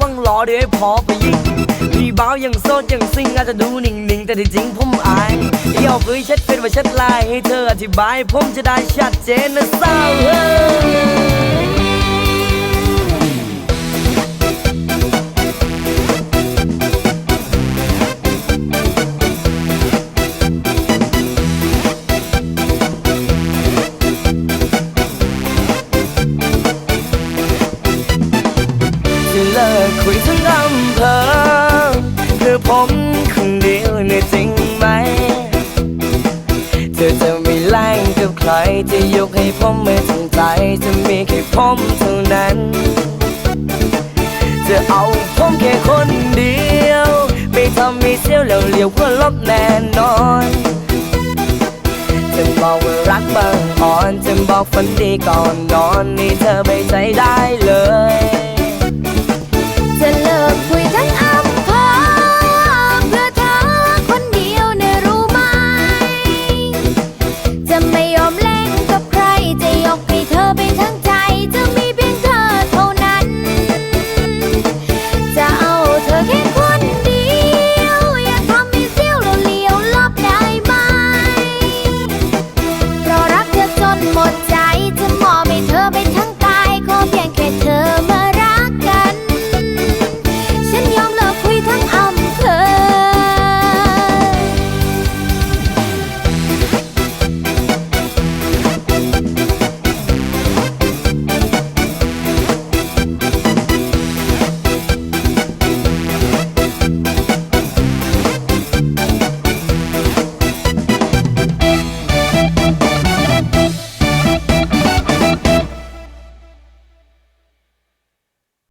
ต่ได้รักวังรอเดี๋ยวให้พอไปยิงพี่บ้าวยังโซดยังซิงอาจจะดูนิ่งๆ แต่ที่จริงผมอายเดี๋ยวเคยเช็ดเป็นว่าเช็ดลายให้เธออธิบาย ผมจะได้ชัดเจนนะสาวเฮ้ จะเลิกคุยทั้งอำเภอเพื่อผมคนเดียวเนี่ยจริงไหม เธอจะไม่แล่งกับใครจะยกให้ผมไม่ทั้งใจจะมีแค่ผมเท่านั้น จะเอาผมแค่คนเดียว ไม่ทำให้เสียวแล้วเหลียวก็ลบแน่นอนจะบอกว่ารักบางอ่อนจะบอกฝันดีก่อนนอนนี่